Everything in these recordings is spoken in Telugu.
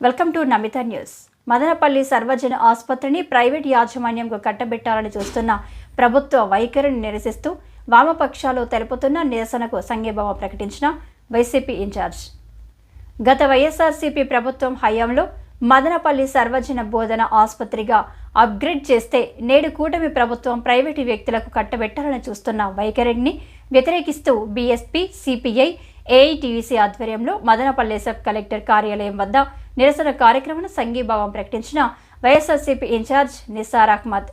Welcome to Namita news. Madanapalli సర్వజన ఆసుపత్రిని ప్రైవేట్ యాజమాన్యంకు కట్టబెట్టాలని చూస్తున్న ప్రభుత్వ వైఖరిని నిరసిస్తూ వామపక్షాలు తెలుపుతున్న నిరసనకు సంఘీభావం ప్రకటించిన వైసీపీ ఇన్ఛార్జ్. గత వైఎస్ఆర్సీపీ ప్రభుత్వం హయాంలో మదనపల్లి సర్వజన బోధన ఆసుపత్రిగా అప్గ్రేడ్ చేస్తే నేడు కూటమి ప్రభుత్వం ప్రైవేటు వ్యక్తులకు కట్టబెట్టాలని చూస్తున్న వైఖరిని వ్యతిరేకిస్తూ బీఎస్పీ సిపిఐ ఏఐటీయూసీ ఆధ్వర్యంలో మదనపల్లి సబ్ కలెక్టర్ కార్యాలయం వద్ద నిరసన కార్యక్రమం సంఘీభావం ప్రకటించిన వైఎస్ఆర్సీపీ ఇన్ఛార్జ్ నిసార్ అహ్మద్.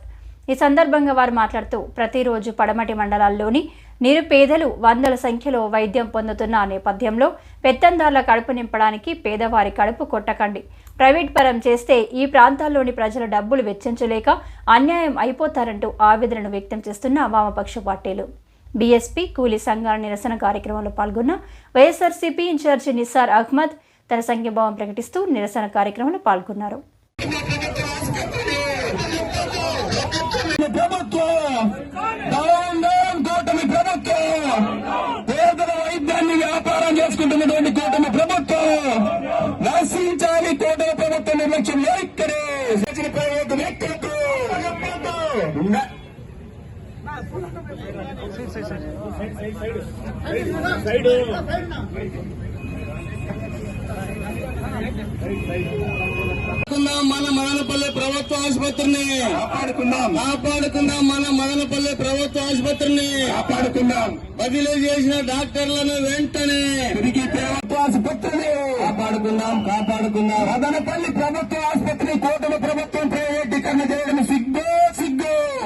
ఈ సందర్భంగా వారు మాట్లాడుతూ ప్రతిరోజు పడమటి మండలాల్లోని నిరుపేదలు వందల సంఖ్యలో వైద్యం పొందుతున్న నేపథ్యంలో పెత్తందార్ల కడుపు నింపడానికి పేదవారి కడుపు కొట్టకండి. ప్రైవేట్ పరం చేస్తే ఈ ప్రాంతాల్లోని ప్రజల డబ్బులు వెచ్చించలేక అన్యాయం అయిపోతారంటూ ఆవేదనను వ్యక్తం చేస్తున్న వామపక్ష పార్టీలు. బీఎస్పీ కూలీ సంఘాల నిరసన కార్యక్రమంలో పాల్గొన్న వైఎస్ఆర్సీపీ ఇన్ఛార్జి నిసార్ అహ్మద్ తన సంఘీభావం ప్రకటిస్తూ నిరసన కార్యక్రమంలో పాల్గొన్నారు. ప్రభుత్వం డౌన్ డౌన్ కూటమి వ్యాపారం చేసుకుంటున్నటువంటి కూటమి ప్రభుత్వం నశించాలి కూటమి ప్రభుత్వం నిర్లక్ష్యం వైఖరి సైడ్ సైడ్ సైడ్ మన మదనపల్లి ప్రభుత్వ ఆసుపత్రిని. కాపాడుకుందాం. కాపాడుకుందాం మన మదనపల్లి ప్రభుత్వ ఆసుపత్రిని. కాపాడుకుందాం. బదిలీ చేసిన డాక్టర్లను వెంటనే తిరిగి ప్రభుత్వ ఆసుపత్రిని. కాపాడుకుందాం కాపాడుకుందాం. మదనపల్లి ప్రభుత్వ ఆసుపత్రి కూటమి ప్రభుత్వం ప్రైవేటీకరణ చేయడం సిగ్గు సిగ్గు.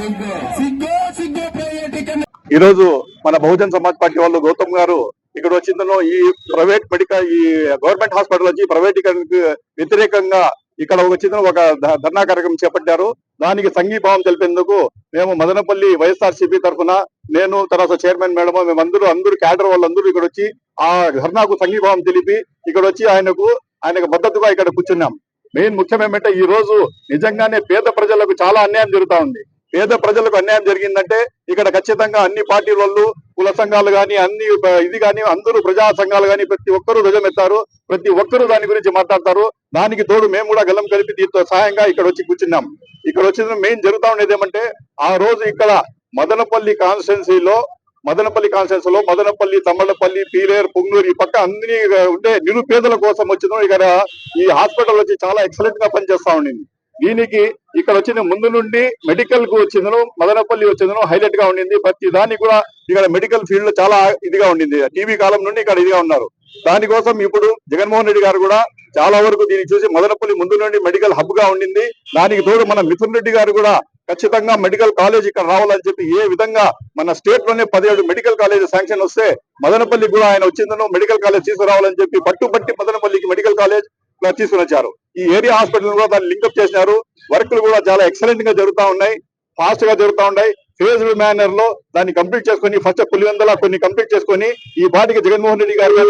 సిగ్గు సిగ్గు. సిగ్గు ప్రైవేటీకరణ. ఈ రోజు మన బహుజన్ సమాజ్ పార్టీ వాళ్ళు గౌతమ్ గారు ఇక్కడ వచ్చిందనో ఈ ప్రైవేట్ మెడికల్ ఈ గవర్నమెంట్ హాస్పిటల్ వచ్చి ప్రైవేటీకరణకు వ్యతిరేకంగా ఇక్కడ వచ్చిన ఒక ధర్నా కార్యక్రమం చేపట్టారు. దానికి సంఘీభావం తెలిపేందుకు మేము మదనపల్లి వైఎస్ఆర్ సిపి తరఫున నేను తర్వాత చైర్మన్ మేడం మేమందరూ అందరూ క్యాడర్ వాళ్ళందరూ ఇక్కడ వచ్చి ఆ ధర్నాకు సంఘీభావం తెలిపి ఇక్కడ వచ్చి ఆయనకు ఆయనకు మద్దతుగా ఇక్కడ కూర్చున్నాం. మెయిన్ ముఖ్యం ఏమంటే ఈ రోజు నిజంగానే పేద ప్రజలకు చాలా అన్యాయం జరుగుతా ఉంది. పేద ప్రజలకు అన్యాయం జరిగిందంటే ఇక్కడ ఖచ్చితంగా అన్ని పార్టీ వాళ్ళు కుల సంఘాలు గాని అన్ని ఇది కానీ అందరూ ప్రజా సంఘాలు గాని ప్రతి ఒక్కరూ ధ్వజమెత్తారు. ప్రతి ఒక్కరూ దాని గురించి మాట్లాడతారు. దానికి తోడు మేము కూడా గలం కలిపి దీంతో సహాయంగా ఇక్కడ వచ్చి కూర్చున్నాం. ఇక్కడ వచ్చిన మెయిన్ జరుగుతా ఉండేది ఏమంటే ఆ రోజు ఇక్కడ మదనపల్లి కాన్స్టిట్యున్సీలో మదనపల్లి కాన్స్టిట్యున్సీలో మదనపల్లి తమ్మలపల్లి పీలేరు పుంగనూరు ఈ పక్క అన్ని ఉండే నిరుపేదల కోసం వచ్చిన ఇక్కడ ఈ హాస్పిటల్ వచ్చి చాలా ఎక్సలెంట్గా పనిచేస్తా ఉండింది. దీనికి ఇక్కడ వచ్చిన ముందు నుండి మెడికల్కు వచ్చిందను మదనపల్లి వచ్చిందను హైలైట్గా ఉండింది. ప్రతి దానికి కూడా ఇక్కడ మెడికల్ ఫీల్డ్లో చాలా ఇదిగా ఉండింది. టీవీ కాలం నుండి ఇక్కడ ఇదిగా ఉన్నారు. దానికోసం ఇప్పుడు జగన్మోహన్ రెడ్డి గారు కూడా చాలా వరకు దీన్ని చూసి మదనపల్లి ముందు నుండి మెడికల్ హబ్గా ఉండింది. దానికి తోడు మన మిథున్ రెడ్డి గారు కూడా ఖచ్చితంగా మెడికల్ కాలేజ్ ఇక్కడ రావాలని చెప్పి ఏ విధంగా మన స్టేట్లోనే పదిహేడు మెడికల్ కాలేజ్ శాంక్షన్ వస్తే మదనపల్లి కూడా ఆయన వచ్చిందను మెడికల్ కాలేజ్ తీసుకురావాలని చెప్పి పట్టుబట్టి మదనపల్లికి మెడికల్ కాలేజ్ తీసుకుని వచ్చారు ఈ ఏరియా హాస్పిటల్ కూడా దాన్ని లింకప్ చేసినారు. వర్క్లు కూడా చాలా ఎక్సలెంట్గా జరుగుతా ఉన్నాయి. ఫాస్ట్గా జరుగుతా ఉన్నాయి. ఫేజ్డ్ మేనర్లో దాన్ని కంప్లీట్ చేసుకొని ఫస్ట్ పులివెందల కొన్ని కంప్లీట్ చేసుకొని ఈ బాటికి జగన్మోహన్ రెడ్డి గారు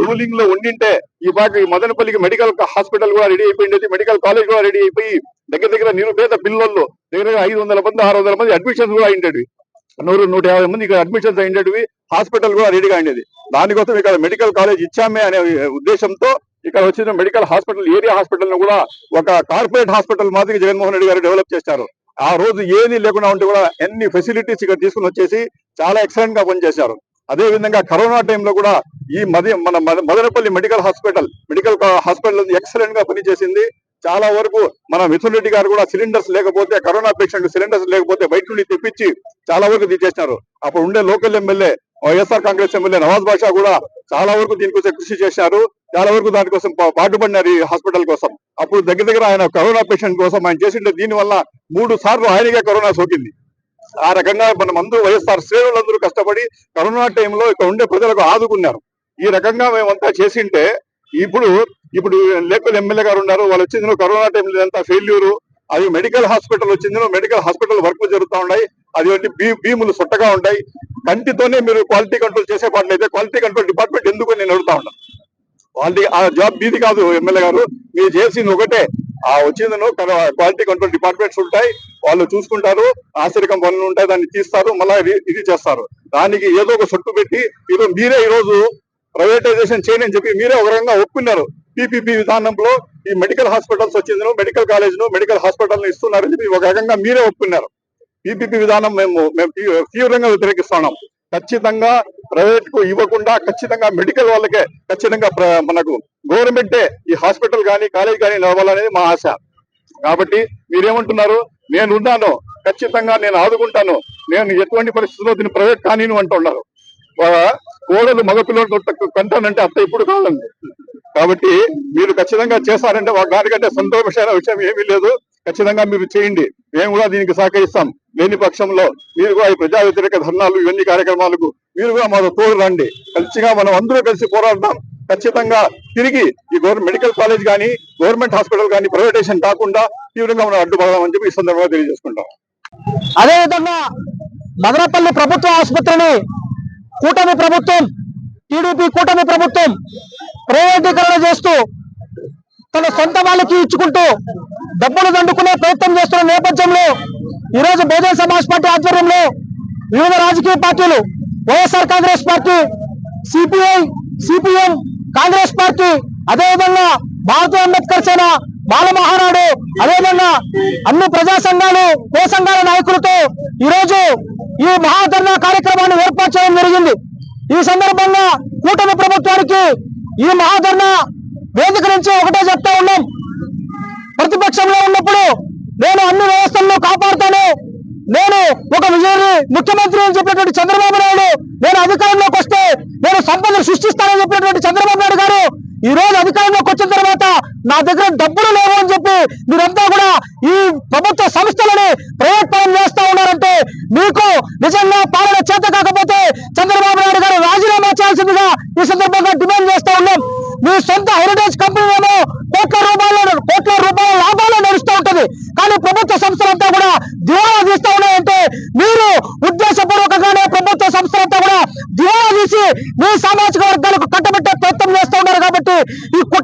రూలింగ్లో ఉండింటే ఈ పాటి మదనపల్లికి మెడికల్ హాస్పిటల్ కూడా రెడీ అయిపోయింది. మెడికల్ కాలేజ్ కూడా రెడీ అయిపోయి దగ్గర దగ్గర నిరుపేద పిల్లల్లో దగ్గర దగ్గర ఐదు వందల మంది ఆరు వందల మంది అడ్మిషన్స్ కూడా అయిండేవి నూరు నూట యాభై మంది ఇక్కడ అడ్మిషన్స్ అయిండేవి హాస్పిటల్ కూడా రెడీగా అయినది దానికోసం ఇక్కడ మెడికల్ కాలేజ్ ఇచ్చామే అనే ఉద్దేశంతో ఇక్కడ వచ్చిన మెడికల్ హాస్పిటల్ ఏరియా హాస్పిటల్ను కూడా ఒక కార్పొరేట్ హాస్పిటల్ మాదిరి జగన్మోహన్ రెడ్డి గారు డెవలప్ చేశారు. ఆ రోజు ఏది లేకుండా ఉంటే కూడా ఎన్ని ఫెసిలిటీస్ ఇక్కడ తీసుకుని వచ్చేసి చాలా ఎక్సలెంట్గా పనిచేశారు. అదే విధంగా కరోనా టైంలో కూడా ఈ మది మన మద- Madanapalli medical hospital medical hospital ఎక్సలెంట్గా పనిచేసింది. చాలా వరకు మన మిథున్ రెడ్డి గారు కూడా సిలిండర్స్ లేకపోతే కరోనా పేషెంట్ సిలిండర్స్ లేకపోతే బయట నుండి తెప్పించి చాలా వరకు తీసేసినారు. అప్పుడు ఉండే local MLA YSR Congress MLA Nawaz Basha కూడా చాలా వరకు దీనికోసం కృషి చేశారు. చాలా వరకు దానికోసం పాటుపడినారు ఈ హాస్పిటల్ కోసం. అప్పుడు దగ్గర దగ్గర ఆయన కరోనా పేషెంట్ కోసం ఆయన చేసిండే దీని వల్ల మూడు సార్లు ఆయనకే కరోనా సోకింది. ఆ రకంగా మనం అందరూ వైఎస్ఆర్ శ్రేణులందరూ కష్టపడి కరోనా టైంలో ఇక్కడ ఉండే ప్రజలకు ఆదుకున్నారు. ఈ రకంగా మేమంతా చేసింటే ఇప్పుడు ఇప్పుడు లేకులు ఎమ్మెల్యే గారు ఉన్నారు వాళ్ళు వచ్చింది కరోనా టైంలో ఇదంతా ఫెయిల్యూరు అది మెడికల్ హాస్పిటల్ వచ్చింది మెడికల్ హాస్పిటల్ వర్క్ జరుగుతూ ఉన్నాయి. అది బీ భీములు సొట్టగా ఉంటాయి. కంటితోనే మీరు క్వాలిటీ కంట్రోల్ చేసే పనులైతే క్వాలిటీ కంట్రోల్ డిపార్ట్మెంట్ ఎందుకు నేను అడుగుతా ఉన్నాను క్వాలిటీ ఆ జాబ్ మీది కాదు ఎమ్మెల్యే గారు. మీరు చేసింది ఒకటే. ఆ వచ్చిందను క్వాలిటీ కంట్రోల్ డిపార్ట్మెంట్స్ ఉంటాయి. వాళ్ళు చూసుకుంటారు ఆశ్చర్యకం పనులు ఉంటాయి దాన్ని తీస్తారు మళ్ళీ ఇది చేస్తారు. దానికి ఏదో ఒక సొట్టు పెట్టి ఈరోజు మీరే ఈ రోజు ప్రైవేటైజేషన్ చేయని అని చెప్పి మీరే ఒక రకంగా ఒప్పుకున్నారు. పీపీపీ విధానంలో ఈ మెడికల్ హాస్పిటల్స్ వచ్చిందను మెడికల్ కాలేజ్ మెడికల్ హాస్పిటల్ ఇస్తున్నారని చెప్పి ఒక రకంగా మీరే ఒప్పుకున్నారు. పీపీపీ విధానం మేము మేము తీవ్రంగా వ్యతిరేకిస్తున్నాం. ఖచ్చితంగా ప్రైవేట్కు ఇవ్వకుండా ఖచ్చితంగా మెడికల్ వాళ్ళకే ఖచ్చితంగా ప్ర- మనకు గవర్నమెంటే ఈ హాస్పిటల్ కానీ కాలేజ్ కానీ నడవాలనేది మా ఆశ. కాబట్టి మీరేమంటున్నారు? నేను ఉన్నాను ఖచ్చితంగా నేను ఆదుకుంటాను. నేను ఎటువంటి పరిస్థితుల్లో దీన్ని ప్రైవేట్ కానీ అంటున్నారు. కోడలు మగపిల్లలు కంటానంటే అంత ఇప్పుడు కాదండి. కాబట్టి మీరు ఖచ్చితంగా చేస్తారంటే దానికంటే సంతోషమైన విషయం ఏమీ లేదు. ఖచ్చితంగా మీరు చేయండి. మేము కూడా దీనికి సహకరిస్తాం. లేని పక్షంలో మీరు కూడా ఈ ప్రజా వ్యతిరేక ధర్నాలు ఇవన్నీ కార్యక్రమాలకు మీరు కూడా మాతో తోడు రండి. కలిసిగా మనం అందరూ కలిసి పోరాడదాం. ఖచ్చితంగా తిరిగి ఈ గవర్నమెంట్ మెడికల్ కాలేజ్ కానీ గవర్నమెంట్ హాస్పిటల్ కానీ ప్రైవేటేషన్ కాకుండా తీవ్రంగా మనం అడ్డుపడదామని చెప్పి ఈ సందర్భంగా తెలియజేసుకుంటాం. అదేవిధంగా మదనపల్లి ప్రభుత్వ ఆసుపత్రిని కూటమి ప్రభుత్వం టీడీపీ కూటమి ప్రభుత్వం ప్రైవేటీకరణ చేస్తూ తన సొంత వాళ్ళకి ఇచ్చుకుంటూ డబ్బులు దండుకునే ప్రయత్నం చేస్తున్న నేపథ్యంలో ఈరోజు బహుజన సమాజ్ పార్టీ ఆధ్వర్యంలో వివిధ రాజకీయ పార్టీలు YSR Congress party CPI CPM Congress party అదేవిధంగా భారతీయ అంబేద్కర్ సేన బాల మహానాడు అదేవిధంగా అన్ని ప్రజా సంఘాలు ఏ సంఘాల నాయకులతో ఈరోజు ఈ మహాధర్నా కార్యక్రమాన్ని ఏర్పాటు చేయడం జరిగింది. ఈ సందర్భంగా కూటమి ప్రభుత్వానికి ఈ మహాధర్నా వేదిక నుంచి ఒకటే చెప్తా ఉన్నాం. ప్రతిపక్షంలో ఉన్నప్పుడు నేను అన్ని వ్యవస్థలను కాపాడుతాను. నేను ఒక విజయని ముఖ్యమంత్రి అని చెప్పినటువంటి చంద్రబాబు నాయుడు నేను అధికారంలోకి వస్తే నేను సంపదను సృష్టిస్తానని చెప్పినటువంటి చంద్రబాబు నాయుడు గారు ఈ రోజు అధికారంలోకి వచ్చిన తర్వాత నా దగ్గర డబ్బులు లేవు అని చెప్పి మీరంతా కూడా ఈ ప్రభుత్వ సంస్థలని ప్రైవేట్ చేస్తా ఉన్నారంటే మీకు నిజంగా పాలన చేత కాకపోతే you